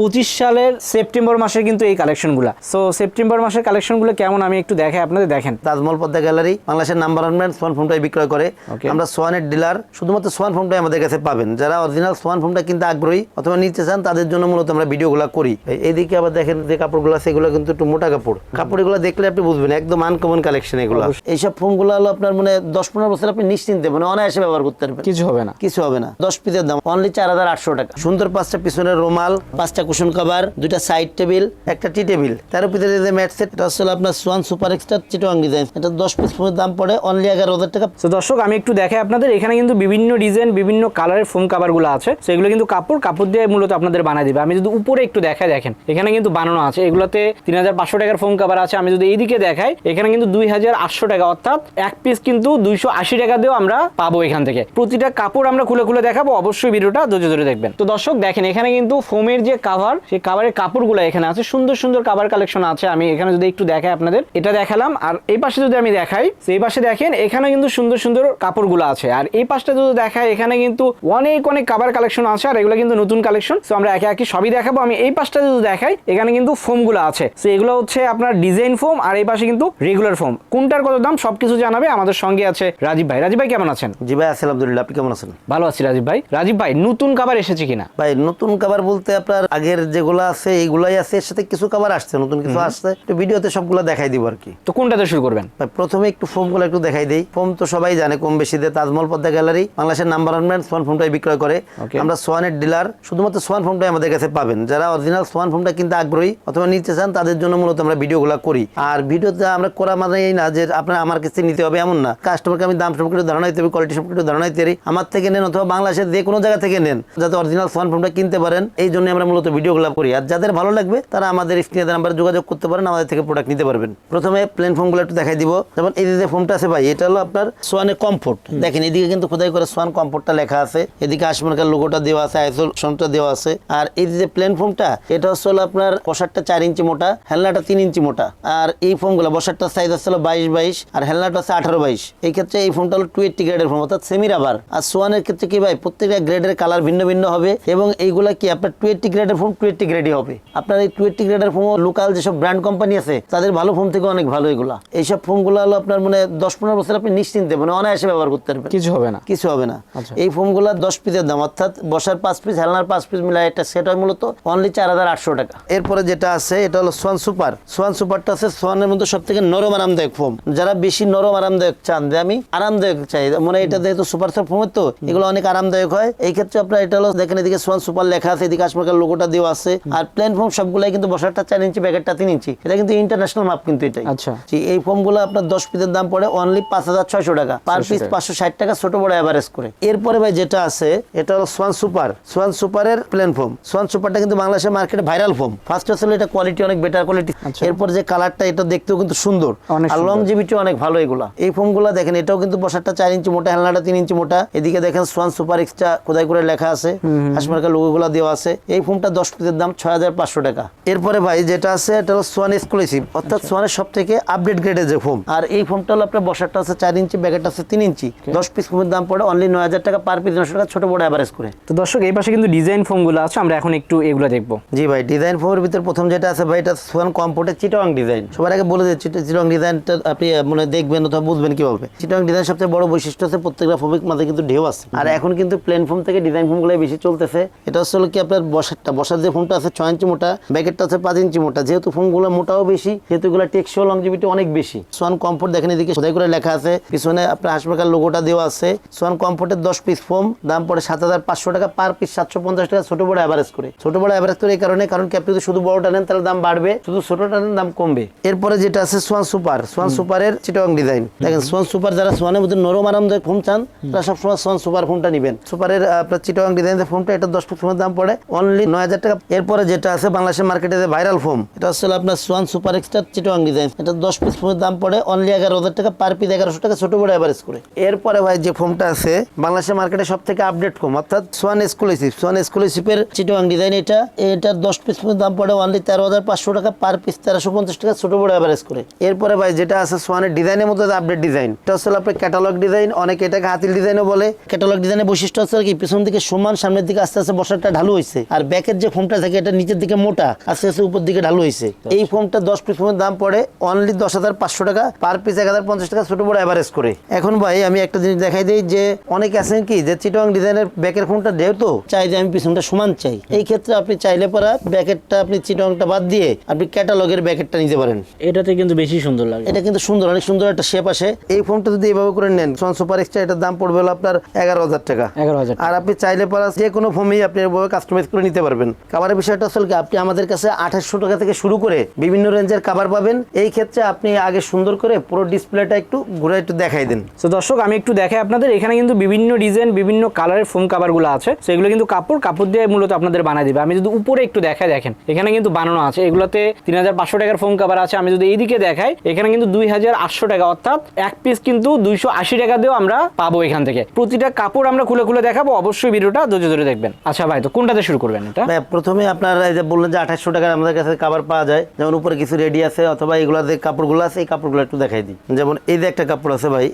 পঁচিশ সালের সেপ্টেম্বর মাসের কিন্তু এই কালেকশনগুলো। সো সেপ্টেম্বর মাসের কালেকশনগুলো কেমন? আমি একটু দেখাই আপনাদের দেখেন। তাজমহল পদ্মা গ্যালারি বাংলাদেশের নাম্বার ওয়ান ব্র্যান্ড সোয়ান ফোনটাই বিক্রয় করে। আমরা সোয়ানের ডিলার শুধুমাত্র সোয়ান ফোনটাই আমাদের কাছে পাবেন। যারা অরিজিনাল সোয়ান ফোনটা কিনতে আগ্রহী অথবা নিতে চান তাদের জন্য মূলত আমরা ভিডিওগুলো করি। এইদিকে আবার দেখেন যে কাপড়গুলো আছে এগুলো কিন্তু একটু মোটা কাপড়। কাপড়গুলো দেখলে আপনি বুঝবেন একদম আনকমন কালেকশন এগুলো। এইসব ফোনগুলো হলো আপনার মানে দশ পনেরো বছর আপনি নিশ্চিন্তে মানে অনায়াসে ব্যবহার করতে পারবেন। কিছু হবে না। কিছু হবে না। দশ পিসের দাম অনলি চার হাজার আটশো টাকা। সুন্দর পাঁচটা পিছনের রুমাল পাঁচটা কুশন কভার দুইটা সাইড টেবিল একটা টি টেবিল তার ভিতরে যে ম্যাট সেট এটা হচ্ছে আপনার সোয়ান সুপার এক্সট্রা চিটোয়াং ডিজাইন এটা দশ পিস ফোনের দাম পড়ে অনলি এগারো হাজার টাকা। তো দর্শক, আমি একটু দেখাই আপনাদের। এখানে কিন্তু বিভিন্ন ডিজাইন বিভিন্ন কালারের ফোম কাভারগুলো আছে। তো এগুলো কিন্তু কাপড় কাপড় দিয়ে মূলত আপনাদের বানাই দিবে। আমি যদি উপরে একটু দেখাই, দেখেন। এখানে কিন্তু বানানো আছে। এগুলোতে তিন হাজার পাঁচশো টাকার ফোম কাভার আছে। আমি যদি এইদিকে দেখাই, এখানে কিন্তু দুই হাজার আটশো টাকা। অর্থাৎ এক পিস কিন্তু দুইশো আশি টাকা দিয়েও আমরা পাবো এখান থেকে। প্রতিটা কাপড় আমরা খুলে খুলে দেখাবো। অবশ্যই ভিডিওটা ধৈর্য ধরে দেখবেন। তো, দর্শক, দেখেন, এখানে কিন্তু ফোমের যে কাভার সেই কাভারের কাপড়গুলো এখানে আছে। সুন্দর সুন্দর কাভার কালেকশন আছে। আমি এখানে যদি একটু দেখাই আপনাদের এটা দেখালাম। আর এই পাশে যদি আমি দেখাই এই পাশে দেখেন এখানে কিন্তু সুন্দর সুন্দর কাপড়গুলো আছে। আর এই পাশটা যদি দেখাই এখানে কিন্তু অনেক অনেক কাভার কালেকশন আছে আর এগুলো কিন্তু নতুন কালেকশন তো আমরা একে একে সবই দেখাবো। আমি এই পাশটা যদি দেখাই এখানে কিন্তু ফোমগুলো আছে। তো এগুলো হচ্ছে আপনার ডিজাইন ফোম আর এই পাশে কিন্তু রেগুলার ফোম কোনটার কত দাম সবকিছু জানাবে আমাদের সঙ্গে আছে রাজীব ভাই। রাজীব ভাই কেমন আছেন? জি ভাই আসসালাম আলহামদুলিল্লাহ আপনি কেমন আছেন? ভালো আছি রাজীব ভাই। রাজীব ভাই নতুন কাভার এসেছে কিনা? ভাই নতুন কাবার বলতে আপনার আগের যেগুলো আছে এইগুলাই আছে এর সাথে কিছু খাবার আসছে নতুন কিছু আসছে। একটু ভিডিওতে সবগুলো দেখাই দিব আর কি। তো কোনটাতে শুরু করবেন? প্রথমে একটু ফোমগুলো একটু দেখাই দেই। ফোম তো সবাই জানে কম বেশি দিয়ে তাজমহল পদ্মা গ্যালারি বাংলাদেশের নাম্বার ওয়ান ব্র্যান্ড সোয়ান ফোমটাই বিক্রয় করে. আমরা সোয়ানের ডিলার শুধুমাত্র সোয়ান ফোমটাই আমাদের কাছে পাবেন। যারা অরিজিনাল সোয়ান ফোমটা কিনতে আগ্রহী অথবা নিতে চান তাদের জন্য মূলত আমরা ভিডিও ভিডিওগুলো করি। আর ভিডিওতে আমরা করা মানে এই না যে আপনার আমার কাছে নিতে হবে এমন না। কাস্টমারকে আমি দাম সম্পর্কে ধারণা দিতে হবে কোয়ালিটি সম্পর্কে ধারণা দিতে পারি আমার থেকে নেন অথবা বাংলাদেশের যে কোনো জায়গা থেকে নেন। যাতে অরিজিনাল সোয়ান ফোমটা কিনতে পারেন এই জন্য আমরা মূলত ভিডিওগুলো করি। আর যাদের ভালো লাগবে তারা আমাদের স্ক্রিনে নাম্বার যোগাযোগ করতে পারেন আমাদের থেকে প্রোডাক্ট নিতে পারবেন। প্রথমে প্লেন ফোমগুলো একটু দেখাই দিব। যেমন এই যে ফোমটা আছে ভাই এটা হলো আপনার সোয়ানের কমফোর্ট দেখেন এদিকে কিন্তু খোদাই করে সোয়ান কমফোর্টটা লেখা আছে। এদিকে আশমানকার লোগোটা দেওয়া আছে আইসোলেশনটা দেওয়া আছে। আর এই যে প্লেন ফোমটা এটা হচ্ছে হলো আপনার কষারটা চার ইঞ্চি মোটা হেলনাটা তিন ইঞ্চি মোটা। আর এই ফোমগুলো বসারটার সাইজ আছে হলো বাইশ বাইশ আর হেলনাটা আছে আঠারো বাইশ। এই ক্ষেত্রে এই ফোমটা হলো টু এইটটি গ্রেডের ফোম অর্থাৎ সেমি রাবার আর সোয়ানের ক্ষেত্রে কি ভাই প্রত্যেকটা গ্রেডের কালার ভিন্ন ভিন্ন হবে। এবং এইগুলা কি আপনার টু এইটটি গ্রেডের ফোম টু এইটটি গ্রেডই হবে। আপনার এই টু এইটটি গ্রেডের ফোম লোকাল যেসব ব্র্যান্ড কোম্পানি আছে তাদের ভালো ফোম থেকে অনেক ভালো এগুলা। এইসব ফোমগুলো হলো আপনার মানে দশ পনেরো বছর আপনি নিশ্চিন্তে মানে অনায়াসে ব্যবহার করতে পারবেন। কিছু হবে না। কিছু হবে না। আচ্ছা। এই ফোমগুলো দশ পিসের দাম অর্থাৎ বসার পাঁচ পিস হেলনার পাঁচ পিস মিলাই একটা সেট হয় মূলত অনলি চার হাজার আটশো টাকা। এরপরে যেটা আছে এটা হলো সোয়ান সুপার সোয়ান সুপারটা আছে সোয়ানের মধ্যে সব থেকে নরম আরামদায়ক ফোম যারা বেশি নরম আরামদায়ক চান যে আমি আরামদায়ক চাই মানে এটা যেহেতু সুপার সব ফোমের তো এগুলো অনেক আরামদায়ক হয়। এই ক্ষেত্রে আপনার এটা হলো দেখেন এদিকে সোয়ান সুপার লেখা আছে এদিকে আসমাকার লোগোটা দেওয়া আছে। আর প্লেন ফোম সবগুলাই কিন্তু বসারটা চার ইঞ্চি ব্যাগেরটা তিন ইঞ্চি। এটা কিন্তু ইন্টারন্যাশনাল মাপ কিন্তু এটাই। আচ্ছা। এই ফোমগুলো আপনার দশ পিসের দাম পড়ে অনলি পাঁচ হাজার ছয়শো টাকা। Per piece. পাঁচশো ষাট টাকা ছোট বড় অ্যাভারেজ করে। এরপরে ভাই যেটা আছে এটা হলো সোয়ান সুপার সোয়ান সুপারের প্লেন ফোম সোয়ান সুপারটা কিন্তু বাংলাদেশের মার্কেটে ভাইরাল ফোম ফার্স্ট আসলে এটা কোয়ালিটি অনেক বেটার কোয়ালিটি আচ্ছা। এরপর যে কালারটা এটা দেখতেও কিন্তু সুন্দর। আর। লংজিভিটি অনেক ভালো এগুলা। এই ফোমগুলো দেখেন এটাও কিন্তু বসারটা চার ইঞ্চি মোটা হেলনাটা তিন ইঞ্চি মোটা। এদিকে দেখেন সোয়ান সুপার এক্সট্রা খোদাই করে লেখা আছে। হাসমার্কার লোগোগুলো দেওয়া আছে। এই ফোমটা দশ পিসের দাম ছয় হাজার পাঁচশো টাকা। এরপরে ভাই যেটা আছে এটা হলো সোয়ান এক্সক্লুসিভ অর্থাৎ সোয়ানের সব থেকে আপডেট গ্রেডের যে ফোম আর এই ফোমটা হলো আপনার বসারটা আছে চার ইঞ্চি ব্যাগেটটা আছে তিন ইঞ্চি। দশ পিস ফোমের দাম পড়ে অনলি নয় হাজার টাকা পার পিস নশো টাকা ছোট বড় অ্যাভারেজ করে। তো দর্শক এই পাশে কিন্তু ডিজাইন ফোমগুলো আছে আমরা এখন একটু এগুলো দেখব। জি ভাই ডিজাইন ফোমের ভিতর প্রথম যেটা আছে ভাই এটা সোয়ান কম্পোর্টের চিটং ডিজাইন সবার আগে বলে দিচ্ছি চিটং ডিজাইনটা আপনি মানে দেখবেন অথবা বুঝবেন কীভাবে। চিটং ডিজাইন সবচেয়ে বড় বৈশিষ্ট্য আছে প্রত্যেকটা ফোমিক মাঝে কিন্তু ঢেউ আছে। আর এখন কিন্তু প্লেন ফোম থেকে ডিজাইন ফোমগুলোই বেশি চলতেছে। এটা হচ্ছে হলো কি আপনার বসারটা বসার যে ফোমটা আছে ছয় ইঞ্চি মোটা ব্যাকেটটা আছে পাঁচ ইঞ্চি মোটা। যেহেতু ফোমগুলো মোটাও বেশি যেহেতু এগুলো টেকসই লংজিভিটি অনেক বেশি। সোয়ান কমফোর্ট দেখেন এদিকে খোদাই করে লেখা আছে পিছনে আপনার হাসপাতাল লোগোটা দেওয়া আছে। সোয়ান কমফোর্টের দশ পিস ফোম দাম পড়ে সাত হাজার পাঁচশো টাকা পার পিস সাতশো পঞ্চাশ টাকা ছোট বড় অ্যাভারেজ করে। ছোট বড় অ্যাভারেজ করে এই কারণে কারণ কি আপনি যদি শুধু বড়টা নেন তাহলে দাম বাড়বে। শুধু ছোটটা নেন দাম কমবে। এরপরে যেটা আছে সোয়ান সুপার সোয়ান সুপারের চিটং ডিজাইন দেখেন সোয়ান সুপার যারা সোয়ানের মধ্যে নরম আরামদায়ক ফোম চান তারা সবসময় সোয়ান সুপার ফোনটা নেবেন। সুপারের আপনার চিটং ডিজাইনের ফোনটা এটা দশ পিস ফোনের দাম পড়ে অনলি নয় হাজার টাকা। এরপরে যেটা আছে বাংলাদেশের মার্কেটে যে ভাইরাল ফোম এটা হচ্ছে আপনার সোয়ান সুপার এক্সট্রা চিটং ডিজাইন এটা দশ পিস ফোনের দাম পড়ে অনলি এগারো হাজার টাকা পার পিস এগারোশো টাকা, ছোট বড় অ্যাভারেজ করে। এরপরে ভাই যে ফোমটা আছে, বাংলাদেশের মার্কেটে সব থেকে আপডেট ফোম অর্থাৎ সোয়ান এক্সক্লুসিভ সোয়ান এক্সক্লুসিভের চিটং ডিজাইন এটা এটার দশ পিস ফোনের দাম পড়ে অনলি তেরো হাজার পাঁচশো টাকা পার পিস তেরোশো পঞ্চাশ টাকা, ছোট বড় অ্যাভারেজ করে। এরপরে ভাই যেটা আছে সোয়ানের ডিজাইনের মধ্যে আপডেট ডিজাইন এটা হচ্ছে আপনার ক্যাটালগ ডিজাইন অনেকে এটাকে হাতিল ডিজাইনও বলে। ক্যাটালগ ডিজাইনের বৈশিষ্ট্য হচ্ছে কি, পিছন দিকে সমান, সামনের দিকে আস্তে আস্তে বসারটা ঢালু হয়েছে আর ব্যাকের যে ফোমটা থাকে এটা নিচের দিকে মোটা আস্তে আস্তে উপর দিকে ঢালু হয়েছে এই ফোমটা দশ পিস ফোমের দাম পড়ে অনলি দশ হাজার পাঁচশো টাকা পার পিস এক হাজার পঞ্চাশ টাকা ছোট বড় অ্যাভারেজ করে। এখন ভাই আমি একটা জিনিস দেখাই দিই যে অনেকে আছেন কি যে চিটং ডিজাইনের ব্যাকের ফোনটা যেহেতু চাই যে আমি পিছনটা সমান চাই। এই ক্ষেত্রে আপনি চাইলে পরা ব্যাকেটটা আপনি চিটংটা বাদ দিয়ে আপনি ক্যাটালগের ব্যাকেটটা নিতে পারেন। এটাতে কিন্তু বেশি সুন্দর লাগে। এটা কিন্তু সুন্দর অনেক সুন্দর একটা শেপ আসে। এই ফোনটা যদি এভাবে করে নেন সন সুপার এক্সট্রা এটার দাম পড়বে হলো আপনার এগারো হাজার টাকা। এগারো হাজার আর আপনি চাইলে পরা যে কোনো ফোমেই আপনি এভাবে কাস্টমাইজ করে নিতে পারবেন। কাভারের বিষয়টা আসলে কি? আপনি আমাদের কাছে আঠাশশো টাকা থেকে শুরু করে বিভিন্ন রেঞ্জের কাভার পাবেন। এই ক্ষেত্রে আপনি আগে সুন্দর করে পুরো ডিসপ্লেটা একটু ঘুরে একটু দেখাই দেন। তো দর্শক আমি একটু দেখাই আপনাদের। এখানে কিন্তু বিভিন্ন ডিজাইন বিভিন্ন কালারের ফোম কাভারগুলো আছে। তো এগুলো কিন্তু কাপড় কাপড় দিয়ে মূলত আপনাদের বানাই দিবে। আমি যদি উপরে একটু দেখাই দেখেন। এখানে কিন্তু বানানো আছে। এগুলোতে তিন হাজার পাঁচশো টাকার ফোম কাভার আছে। আমি যদি এইদিকে দেখাই এখানে কিন্তু দুই হাজার আটশো টাকা। অর্থাৎ এক পিস কিন্তু দুইশো আশি টাকা দিয়েও আমরা পাবো এখান থেকে। প্রতিটা কাপড় আমরা খুলে খুলে দেখাবো। অবশ্যই ভিডিওটা ধৈর্য ধরে দেখবেন। আচ্ছা ভাই তো কোনটাতে শুরু করবেন এটা? প্রথমে আপনার এই যে বললেন যে আঠাশশো টাকার আমাদের কাছে কাভার পাওয়া যায় যেমন উপরে কিছু রেডি আছে অথবা এগুলো যে কাপড়গুলো আছে এই কাপড়গুলো একটু দেখাই দিই। যেমন এই যে একটা কাপড় আছে ভাই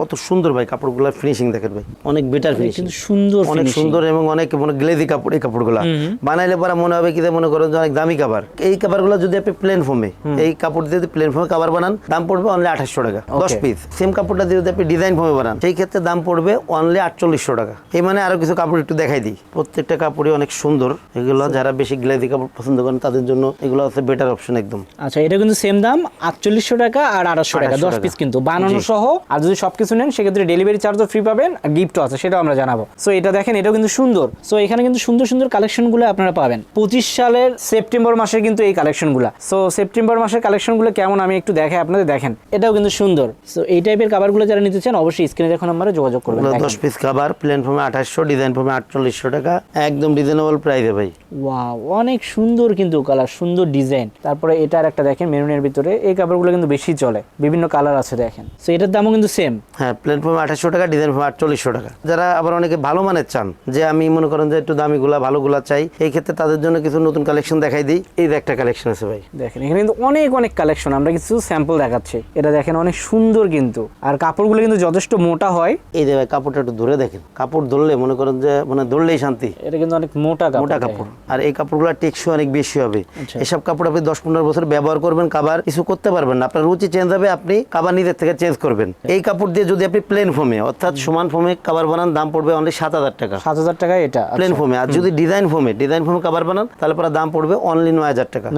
কত সুন্দর ভাই কাপড়গুলো ফিনিশিং দেখেন ভাই। অনেক বেটার ফিনিশিং কিন্তু সুন্দর অনেক সুন্দর এবং অনেক মানে গ্লেজি কাপড় এই কাপড়গুলো। বানাইলে পরে মনে হবে কি মনে করেন যে অনেক দামি কাভার এই কাভারগুলো যদি আপনি প্লেন ফোমে এই কাপড় দিয়ে যদি প্লেন ফর্মে কাভার বানান দাম পড়বে অনলি আঠাশশো টাকা দশ পিস সেম কাপড়টা দিয়ে যদি আপনি ডিজাইন ফর্মে বানান সেই ক্ষেত্রে দাম পড়বে অনলি আটচল্লিশশো টাকা। এই মানে আরও কিছু কাপড় একটু দেখাই দিই। প্রত্যেকটা কাপড়ই অনেক সুন্দর। এগুলো যারা বেশি গ্লেজি কাপড় পছন্দ করেন তাদের জন্য এগুলো হচ্ছে বেটার অপশন একদম। আচ্ছা এটা কিন্তু সেম দাম আটচল্লিশশো টাকা আর আড়াইশো টাকা 2800 দশ পিস কিন্তু। বানানো সহ আর যদি সবকিছু নেন সেক্ষেত্রে ডেলিভারি চার্জও ফ্রি পাবেন আর গিফটও আছে সেটাও আমরা জানাব। সো এটা দেখেন এটাও কিন্তু সুন্দর। সো এখানে কিন্তু সুন্দর সুন্দর কালেকশনগুলো আপনারা পাবেন। পঁচিশ সালের সেপ্টেম্বর মাসের কিন্তু এই কালেকশনগুলো সো সেপ্টেম্বর মাসের কালেকশনগুলো কেমন আমি একটু দেখাই আপনাদের দেখেন। এটাও কিন্তু সুন্দর। সো এই টাইপের কাভারগুলো যারা নিতে চান অবশ্যই স্ক্রিনে দেখুন আমরা যোগাযোগ করবেন। এগুলো। দশ পিস কাভার প্লেন ফর্মে আঠাশশো ডিজাইন ফর্মে আটচল্লিশশো টাকা একদম রিজনেবল প্রাইসে ভাই। ওয়াও অনেক সুন্দর কিন্তু কালার সুন্দর ডিজাইন তারপরে এটার একটা দেখেন মেরুনের ভিতরে। এই কাপড়গুলো কিন্তু বেশি চলে। বিভিন্ন কালার আছে দেখেন। তো এটার দামও কিন্তু সেম হ্যাঁ প্ল্যাটফর্মে আঠাশশো টাকা ডিজাইন ফর্মে আটচল্লিশশো টাকা। যারা আবার অনেকে ভালো মানের চান যে আমি মনে করেন যে একটু দামিগুলা ভালোগুলা চাই এই ক্ষেত্রে তাদের জন্য কিছু নতুন কালেকশন দেখাই দিই। এই একটা কালেকশন আছে ভাই। দেখেন এখানে কিন্তু অনেক অনেক কালেকশন আমরা কিছু স্যাম্পল দেখাচ্ছি। এটা দেখেন অনেক সুন্দর কিন্তু। আর কাপড়গুলো কিন্তু যথেষ্ট মোটা হয়। এই যে কাপড়টা একটু ধরে দেখেন। কাপড় ধরলে মনে করেন যে মানে ধরলেই শান্তি। এটা কিন্তু অনেক মোটা মোটা কাপড়। আর এই কাপড়গুলো টেকসই অনেক বেশি হবে। আচ্ছা। এসব কাপড় আপনি দশ পনেরো বছর ব্যবহার করবেন কাবার কিছু করতে পারবেন না। আপনার রুচি চেঞ্জ হবে আপনি কাবার নিজের থেকে চেঞ্জ করবেন। এই কাপড় দিয়ে যদি আপনি প্লেন ফোমে অর্থাৎ সমান ফোমে কাবার বানান দাম পড়বে অনলি সাত হাজার টাকা। সাত হাজার টাকা এটা আচ্ছা। প্লেন ফোমে আর যদি ডিজাইন ফোমে ডিজাইন ফোমে কাবার বানান তাহলে পরে দাম পড়বে অনলি নয় হাজার টাকা।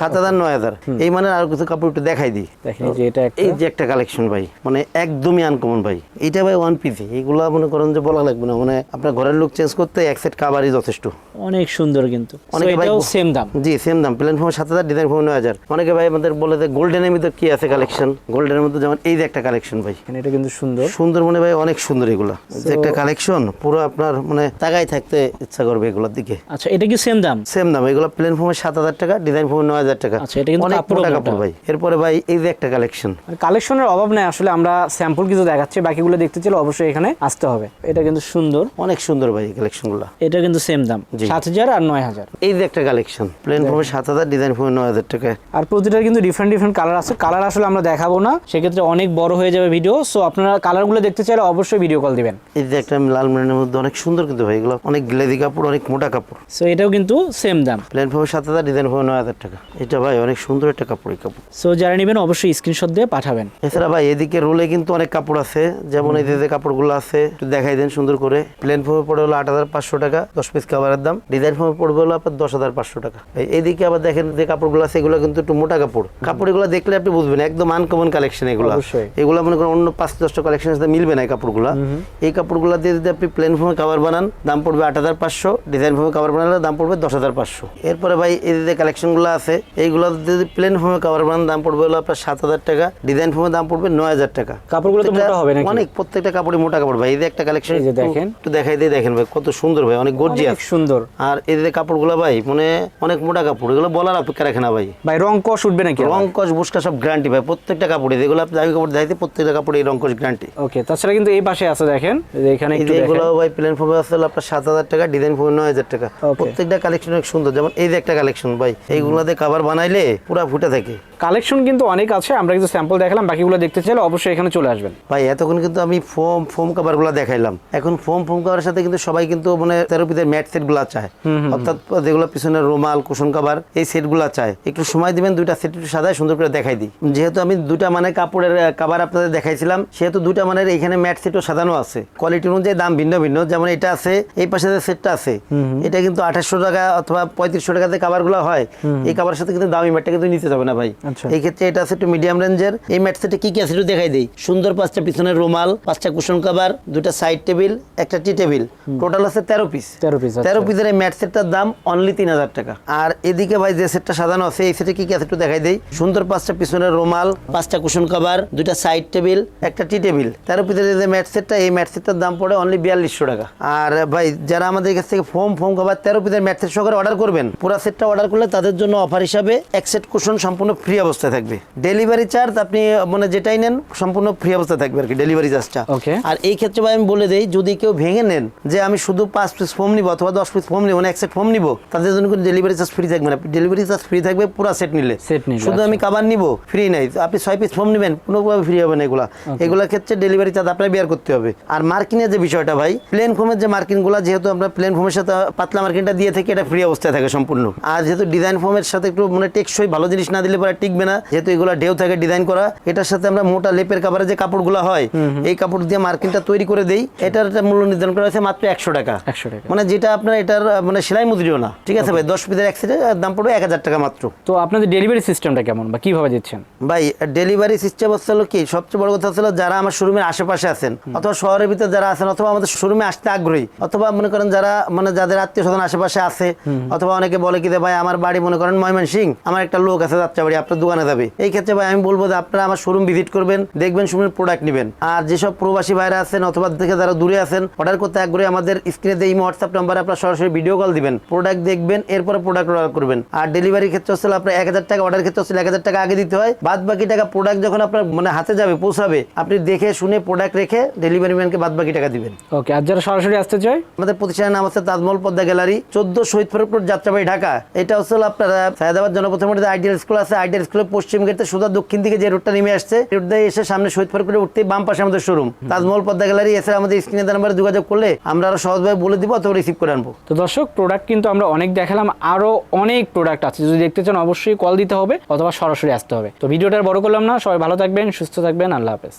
সাত হাজার নয় হাজার। এই মানে আর কিছু কাপড় একটু দেখাই দিই। এই যে একটা এই যে একটা কালেকশন ভাই মানে একদমই আনকমন ভাই। এটা ভাই ওয়ান পিসি এইগুলা মনে করেন যে বলা লাগবে না। মানে আপনার ঘরের লোক চেঞ্জ করতে এক সেট কাবারই যথেষ্ট। অনেক সুন্দর কিন্তু। So অনেকে ভাই সেম দাম। জি সেম দাম। প্লেন ফোম সাত হাজার ডিজাইন ফোম নয় হাজার। অনেকে ভাই আমাদের বলে যে গোল্ডেনের মধ্যে কি আছে কালেকশন গোল্ডেনের মধ্যে যেমন এই যে একটা কালেকশন ভাই। এটা কিন্তু সুন্দর। সুন্দর মনে ভাই অনেক সুন্দর এগুলা। যে একটা কালেকশন পুরো আপনার মানে তাকাই থাকতে ইচ্ছা করবে এগুলোর দিকে। আচ্ছা এটা কি সেম দাম? সেম দাম। এগুলো প্লেন সাত হাজার টাকা ডিজাইন ফোমের নয় হাজার টাকা। আচ্ছা, এটা কিন্তু অনেক মোটা। কাপড় ভাই। এরপরে ভাই এই যে একটা কালেকশন কালেকশনের অভাব নাই আসলে আমরা স্যাম্পল কিছু দেখাচ্ছি বাকিগুলো দেখতে চাইলে অবশ্যই এখানে আসতে হবে। এটা কিন্তু সুন্দর। অনেক সুন্দর ভাই কালেকশনগুলা। এটা কিন্তু সেম দাম। সাত হাজার আর নয় হাজার। এই যে একটা কালেকশন প্লেন ফোমের সাত হাজার ডিজাইন নয় হাজার টাকা। আর প্রতিটার কিন্তু ডিফারেন্ট ডিফারেন্ট কালার আছে। কালার আসলে আমরা দেখাবো না। সেক্ষেত্রে অনেক বড় হয়ে যাবে ভিডিও সো আপনারা কালারগুলো দেখতে চাইলে অবশ্যই ভিডিও কল দিবেন। এই যে একটা লাল মেরুনের মধ্যে অনেক সুন্দর কিন্তু ভাই এগুলো অনেক গ্লেদি কাপড় অনেক মোটা কাপড়। সো এটাও কিন্তু সেম দাম। প্লেন সাত হাজার ডিজাইন ফোমের নয় হাজার টাকা। এটা ভাই অনেক সুন্দর একটা কাপড় এই কাপড়। সো যারা নেবেন অবশ্যই স্ক্রিনশট দিয়ে পাঠাবেন। এছাড়া ভাই এদিকে রোলে কিন্তু অনেক কাপড় আছে। যেমন এই যে কাপড়গুলো আছে একটু দেখাই দেন সুন্দর করে। প্লেন ফোমে পড়ে হলো আট হাজার পাঁচশো টাকা দশ পিস কাভারের দাম। ডিজাইন ফোমে পড়বে হলো আপনার দশ হাজার পাঁচশো টাকা। এইদিকে আবার দেখেন যে কাপড়গুলো আছে এগুলো কিন্তু একটু মোটা কাপড়। কাপড় এগুলো দেখলে আপনি বুঝবেন একদম আনকমন কালেকশন এগুলো। এগুলো মনে করেন অন্য পাঁচ দশটা কালেকশনের সাথে মিলবে না এই কাপড়গুলো। এই কাপড়গুলো দিয়ে যদি আপনি প্লেন ফোমে কাভার বানান দাম পড়বে আট হাজার পাঁচশো। ডিজাইন ফোমে কাভার বানালে দাম পড়বে দশ হাজার পাঁচশো। এরপরে ভাই এই যে কালেকশনগুলো আছে এইগুলো যদি প্লেন ফোমে কাভার বানান দাম পড়বে হলো আপনার সাত হাজার টাকা। ডিজাইন ফোমে দাম পড়বে নয় হাজার টাকা। কাপড়গুলো তো মোটা হবে নাকি? অনেক প্রত্যেকটা কাপড়ই মোটা কাপড় ভাই। এই যে একটা কালেকশন দেখেন। একটু দেখাই দিয়ে দেখেন ভাই কত সুন্দর ভাই অনেক গর্জিয়াস সুন্দর। আর এই যে কাপড়গুলো ভাই মানে অনেক মোটা কাপড় এগুলো বলার অপেক্ষা রাখে না ভাই। ভাই রং কষ উঠবে নাকি রং কস বুসকা সব গ্যারান্টি ভাই প্রত্যেকটা কাপড়ে যেগুলো আপনি দামি কাপড় দেখাইতে প্রত্যেকটা কাপড়ে এই রং কস গ্যারান্টি ওকে তাছাড়া কিন্তু এই পাশে আছে দেখেন এখানে একটু এগুলো ভাই প্লেন ফোমে আসলে আপনার সাত হাজার টাকা ডিজাইন ফোমে নয় হাজার টাকা। প্রত্যেকটা কালেকশন অনেক সুন্দর যেমন এই যে একটা কালেকশন ভাই এইগুলোতে কাভার বানাইলে পুরা ফুটে থাকে। কালেকশন কিন্তু অনেক আছে আমরা কিন্তু স্যাম্পল দেখালাম বাকিগুলো দেখতে চাইলে অবশ্যই এখানে চলে আসবেন। ভাই এতক্ষণ কিন্তু আমি ফোম ফোম কাভারগুলো দেখাইলাম। এখন ফোম ফোম কাভারের সাথে কিন্তু সবাই কিন্তু মানে থেরাপিদের ম্যাট সেটগুলো চায়। অর্থাৎ যেগুলো পিছনে রুমাল কুশন কাভার এই সেটগুলো চায় একটু সময় দিবেন দুইটা সেট একটু সাদায় সুন্দর করে দেখাই দিই। যেহেতু আমি দুটা মানে কাপড়ের কাভার আপনাদের দেখাইছিলাম সেহেতু দুইটা মানের এখানে ম্যাট সেটও সাজানো আছে। কোয়ালিটি অনুযায়ী দাম ভিন্ন ভিন্ন যেমন এটা আছে এই পাশে যে সেটটা আছে এটা কিন্তু আঠাশশো টাকা অথবা পঁয়ত্রিশশো টাকাতে কাভারগুলো হয়। এই কাভারের সাথে কিন্তু দামি ম্যাটটা কিন্তু নিতে যাবে না ভাই। আচ্ছা। এই ক্ষেত্রে এটা আছে একটু মিডিয়াম রেঞ্জের এই ম্যাট সেটে কি কি আছে একটু দেখাই দিই। সুন্দর পাঁচটা পিছনের রুমাল পাঁচটা কুশন কাভার দুটা সাইড টেবিল একটা টি টেবিল টোটাল আছে তেরো পিস তেরো পিস তেরো আচ্ছা। পিসের এই ম্যাট সেটটার দাম অনলি তিন হাজার টাকা। আর এদিকে ভাই যে সেটটা সাজানো আছে এই সেটে কি কি আছে একটু দেখাই দেই। সুন্দর পাঁচটা পিছনের রুমাল পাঁচটা কুশন কাভার দুইটা সাইড টেবিল একটা টি টেবিল তেরো এই যে ম্যাট সেটটা এই ম্যাট সেটটার দাম পড়ে অনলি বিয়াল্লিশশো টাকা। আর ভাই যারা আমাদের কাছ থেকে ফোম ফোম কাভার তেরো পিসের ম্যাট সেট সহকারে অর্ডার করবেন। পুরো সেটটা অর্ডার করলে তাদের জন্য অফার হিসাবে এক সেট কুশন সম্পূর্ণ ফ্রি অবস্থায় থাকবে। ডেলিভারি চার্জ আপনি মানে যেটাই নেন সম্পূর্ণ ফ্রি অবস্থায় থাকবে আর কি ডেলিভারি চার্জটা. আর এই ক্ষেত্রে ভাই আমি বলে দেই যদি কেউ ভেঙে নেন যে আমি শুধু পাঁচ পিস ফোম নিব অথবা দশ পিস ফোম নিব মানে এক সেট ফোম নিব তাদের জন্য কোনো ডেলিভারি চার্জ ফ্রি থাকবে না। ডেলিভারি চার্জ ফ্রি থাকবে পুরো সেট নিলে। নিলে, শুধু আমি কাবার নিব ফ্রি নাই। আপনি ছয় পিস ফোম নেবেন কোনোভাবে ফ্রি হবে না এগুলা। এগুলোর ক্ষেত্রে ডেলিভারি চার্জ আপনার বেয়ার করতে হবে। আর মার্কিনের যে বিষয়টা ভাই প্লেন ফোমের যে মার্কিনগুলো যেহেতু আমরা প্লেন ফোমের সাথে পাতলা মার্কিনটা দিয়ে থেকে এটা ফ্রি অবস্থায় থাকে সম্পূর্ণ। আর যেহেতু ডিজাইন ফোমের সাথে একটু মানে টেকসই ভালো জিনিস না দিলে পরে টিকবে না যেহেতু এগুলো ঢেউ থাকে ডিজাইন করা এটার সাথে আমরা মোটা লেপের কাপড়ের যে কাপড়গুলো হয় এই কাপড় দিয়ে মার্কিনটা তৈরি করে দেই। এটার মূল্য নির্ধারণ করা হয়েছে মাত্র একশো টাকা। 100 টাকা। মানে যেটা আপনার এটার মানে সেলাই মজুরিও না। ঠিক আছে ভাই দশ পিসের এক সেটের দাম পড়বে এক হাজার টাকা মাত্র। তো আপনাদের ডেলিভারি সিস্টেমটা কেমন বা কীভাবে দিচ্ছেন? ভাই ডেলিভারি সিস্টেম হচ্ছে হলো কি সবচেয়ে বড় কথা হলো যারা আমার শোরুমের আশেপাশে আছেন অথবা শহরের ভিতরে যারা আছেন অথবা আমাদের শোরুমে আসতে আগ্রহী অথবা মনে করেন যারা মানে যাদের আত্মীয় স্বজন আশেপাশে আছে অথবা অনেকে বলে কি ভাই আমার বাড়ি মনে করেন ময়মন সিং আমার একটা লোক আছে যাত্রাবাড়ি আপনার দোকানে যাবে। এই ক্ষেত্রে ভাই আমি বলব যে আপনারা আমার শোরুম ভিজিট করবেন দেখবেন শোরুমের প্রোডাক্ট নেবেন। আর যেসব প্রবাসী ভাইরা আছেন অথবা থেকে যারা দূরে আছেন অর্ডার করতে আগ্রহী আমাদের স্ক্রিনে দিয়ে হোয়াটসঅ্যাপ নাম্বারে আপনার সরাসরি ভিডিও কল দিবেন। প্রোডাক্ট দেখবেন এরপরে প্রোডাক্ট অর্ডার করবেন। আর ডেলিভারি ক্ষেত্রে হচ্ছে আপনার এক হাজার টাকা অর্ডার ক্ষেত্রে হচ্ছে এক হাজার টাকা আগে দিতে হয়। বাদ বাকি টাকা প্রোডাক্ট যখন আপনার মানে হাতে যাবে পৌঁছাবে আপনি দেখে শুনে প্রোডাক্ট রেখে ডেলিভারি ম্যানকে বাদ বাকি টাকা দিবেন। ওকে আর যারা সরাসরি আসতে চায়? আমাদের প্রতিষ্ঠানের নাম হচ্ছে তাজমহল পদ্মা গ্যালারি চোদ্দ শহীদ ফরুকপুর যাত্রাবাড়ি ঢাকা। এটা হচ্ছে আপনার সায়দাবাদ জনপথের মধ্যে আইডিয়াল স্কুল আছে। আইডিয়াল স্কুলের পশ্চিম গেটে সোজা দক্ষিণ দিকে যে রোডটা নেমে আসছে রোড দিয়ে এসে সামনে শহীদ ফরুকপুরে উঠতে বাম পাশে আমাদের শোরুম তাজমহল পদ্মা গ্যালারি এসে আমাদের স্ক্রিনে নাম্বারে যোগাযোগ করলে আমরা আরও সহজভাবে বলে দিব অথবা রিসিভ করে আনব। তো দর্শক প্রোডাক্ট কিন্তু আমরা অনেক দেখালাম, আরও অনেক প্রোডাক্ট আছে। যদি দেখতে চান, অবশ্যই কল দিতে হবে অথবা সরাসরি আসতে হবে। তো ভিডিওটা বড় করলাম না, সবাই ভালো থাকবেন, সুস্থ থাকবেন, আল্লাহ হাফেজ।